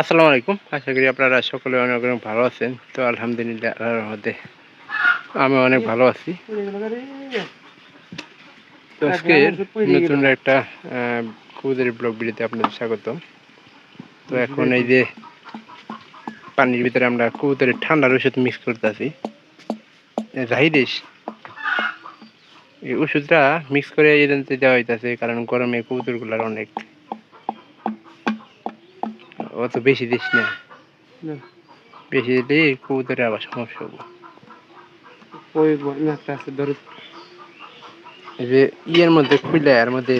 আসসালামু আলাইকুম। আশা করি আপনারা সকলে অনেক অনেক ভালো আছেন। তো আলহামদুলিল্লাহ আমি অনেক ভালো আছি। নতুন একটা কুদের ব্লগ ভিডিওতে আপনাদের স্বাগতম। তো এখন এই যে পানির ভিতরে আমরা কবুতরের ঠান্ডার ওষুধ মিক্স করতেছি। জাহিদেশ এই ওষুধটা মিক্স করে এজেন্সি দেওয়া হইতাছে, কারণ গরমে কবুতরগুলার অনেক অত বেশি দিস না। বেশি দিলে কবুতরে আবার সমস্যা হব। ওই একটা আছে ধরো। এই যে ইয়ের মধ্যে খুলে এর মধ্যে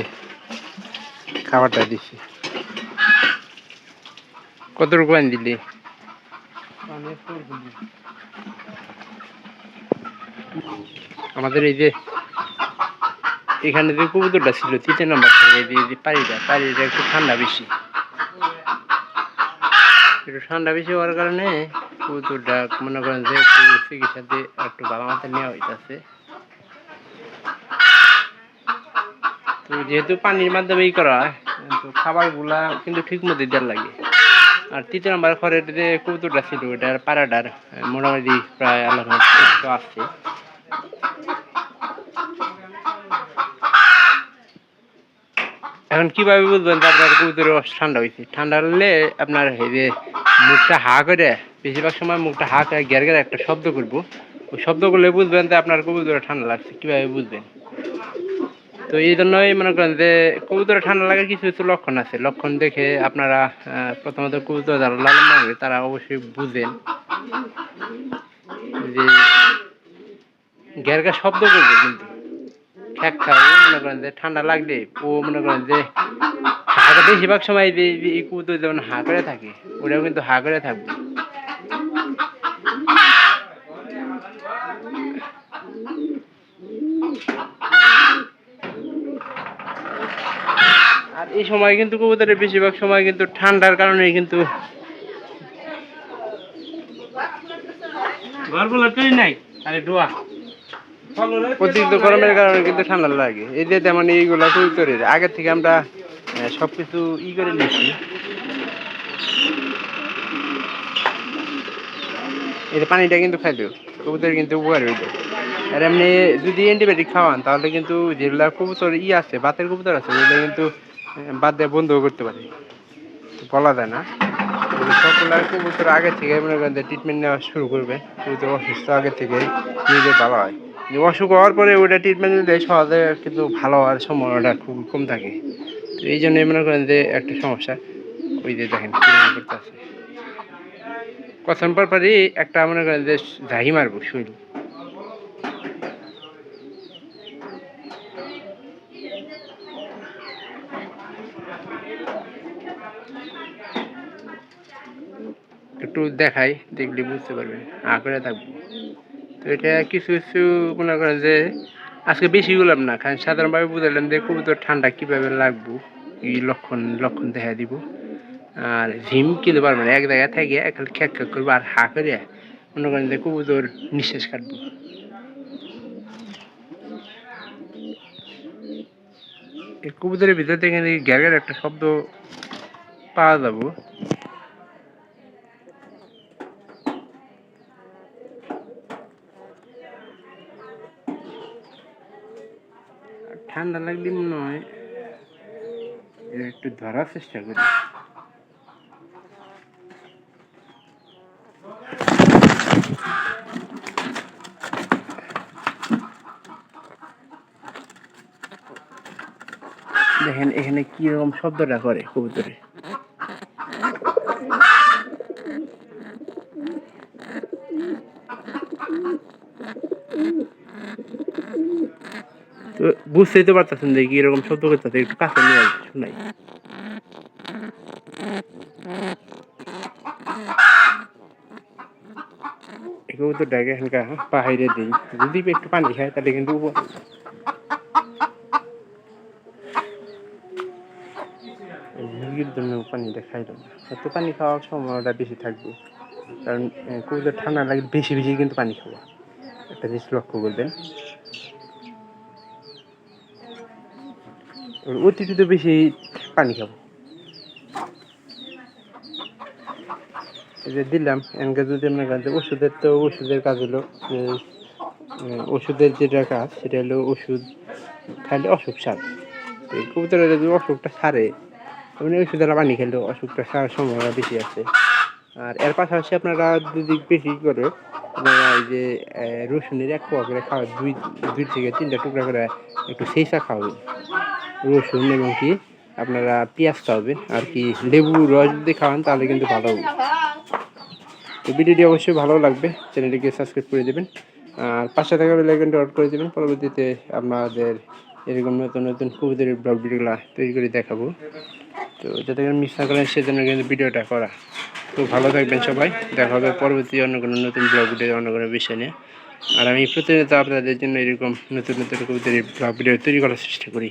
খাবারটা দিছি। কতটুকু আন দিলি। আমাদের এই যে এখানে যে কবুতরটা ছিল তৃতীয় নাম্বার পাড়িটা পাড়িটা একটু ঠান্ডা বেশি। একটু ঠান্ডা বেশি হওয়ার কারণে কবুতরটা মনে করেন যে একটু চিকিৎসাতে একটু ভালো মতো নেওয়া হইতাছে। তো যেহেতু পানির মাধ্যমে ই করা হয় তো খাবারগুলা কিন্তু ঠিক মতো দেওয়ার লাগে। আর তৃতীয় নাম্বার ঘরের যে কবুতরটা ছিল ওটার পাড়াটার মোটামুটি প্রায় আল্লাহ একটু এখন কীভাবে বুঝবেন যে আপনার কবুতরের ঠান্ডা হয়েছে ঠান্ডা হলে আপনার এই যে মুখটা হা করে, বেশিরভাগ সময় মুখটা হা করে গ্যার গ্যার একটা শব্দ করব। ওই শব্দ করলে বুঝবেন যে আপনার কবুতরের ঠান্ডা লাগছে, কীভাবে বুঝবেন? তো এই জন্যই মনে করেন যে কবুতরের ঠান্ডা লাগার কিছু কিছু লক্ষণ আছে। লক্ষণ দেখে আপনারা প্রথমত কবুতর যারা লালন পালন তারা অবশ্যই বুঝেন। যে গ্যার গ্যার শব্দ করবে কিন্তু। খায় ও মনে করেন যে ঠান্ডা লাগলে, ও মনে করেন যে হাঁকা বেশিরভাগ সময় এই কুকুর যেমন হা করে থাকে, ওটাও কিন্তু হা করে থাকবে। আর এই সময় কিন্তু কবুতরের বেশিরভাগ সময় কিন্তু ঠান্ডার কারণে কিন্তু তুই নাই, আরে ডোয়া। অতিরিক্ত গরমের কারণে কিন্তু ঠান্ডা লাগে। এই যে তেমন এইগুলা কবুতরের আগে থেকে আমরা সবকিছু ই করে নিচ্ছি এই যে পানিটা কিন্তু খাইলেও কবুতর কিন্তু উপকার হইল। আর এমনি যদি অ্যান্টিবায়োটিক খাওয়ান, তাহলে কিন্তু যেগুলা কবুতর ই আছে, বাতের কবুতর আছে, ওগুলো কিন্তু বাদ দিয়ে বন্ধ করতে পারে। বলা যায় না। সবগুলা কবুতর আগে থেকে মনে করেন ট্রিটমেন্ট নেওয়া শুরু করবে। কবুতর অসুস্থ আগে থেকে নিজে ভালো হয়। যে অসুখ হওয়ার পরে ওইটা ট্রিটমেন্ট নিলে সহজে কিন্তু ভালো হওয়ার সম্ভাবনাটা খুব কম থাকে। তো এই জন্যই মনে করেন যে একটা সমস্যা। ওই যে দেখেন করতেছে। কথন পর একটা মনে করেন যে ঝাহি মারবো, শরীর। একটু দেখাই, দেখলে বুঝতে পারবেন। আ করে থাকব। তো এটা কিছু কিছু মনে করেন যে আজকে বেশি গুলাম না, কারণ সাধারণভাবে বুঝালাম যে কবুতর ঠান্ডা কীভাবে লাগবো, এই লক্ষণ লক্ষণ দেখা দিব। আর ঝিম কিনতে পারব না, এক জায়গায় থেকে খালি খ্যাক খ্যাক করব আর হা করে মনে করেন যে কবুতর নিঃশ্বাস কাটবো। এই কবুতরের ভিতর থেকে গ্যার গ্যার একটা শব্দ পাওয়া যাব। ঠান্ডা লাগলে মনে হয় একটু ধরার চেষ্টা করি। দেখেন এখানে কি রকম শব্দটা করে কবুতরে তো বুঝতেই তো পারতেছেন যে কীরকম শব্দ করতেছে একটু কাছে নিয়ে আসবে, শোনাই। এগুলো তো ডাকে এখানকার পাহাড়ে দিই যদি একটু পানি খায়, তাহলে কিন্তু মুরগির জন্য পানিটা খাইলাম এত পানি খাওয়ার সময়টা বেশি থাকবে। কারণ কুকুরের ঠান্ডা লাগলে বেশি বেশি কিন্তু পানি খাওয়া। একটা জিনিস লক্ষ্য করবেন অতিরিক্ত বেশি পানি খাব। যে দিলাম, এনকে যদি করেন যে ওষুধের তো ওষুধের কাজ হলো ওষুধের যেটা কাজ, সেটা হলো ওষুধ খাইলে অসুখ সার। কবুতরের যদি অসুখটা সারে মানে ওষুধের পানি খেলেও অসুখটা সারার সম্ভাবনা বেশি আছে। আর এর পাশাপাশি আপনারা যদি বেশি করে আপনারা এই যে রসুনের এক পোয়া করে খাওয়া, দুই দুই থেকে তিনটা টুকরা করে একটু সেইসা খাওয়াবেন। রসুন এবং কি আপনারা পেঁয়াজ খাওয়াবেন আর কি লেবু, রস যদি খাওয়ান তাহলে কিন্তু ভালো। হবে তো ভিডিওটি অবশ্যই ভালো লাগবে, চ্যানেলটিকে সাবস্ক্রাইব করে দেবেন। আর পাশে থাকা বেলাইকনটি অন করে দেবেন, পরবর্তীতে আপনাদের এরকম নতুন নতুন কবিদের ব্লগ ভিডিওগুলো তৈরি করে দেখাবো। তো যাতে মিস না করেন, সেজন্য কিন্তু ভিডিওটা করা। তো ভালো থাকবেন সবাই, দেখা হবে পরবর্তী অন্য কোনো নতুন ব্লগ ভিডিও, অন্য কোনো বিষয় নিয়ে। আর আমি প্রতিনিয়ত আপনাদের জন্য এরকম নতুন নতুন কবুতরের ব্লগ ভিডিও তৈরি করার চেষ্টা করি।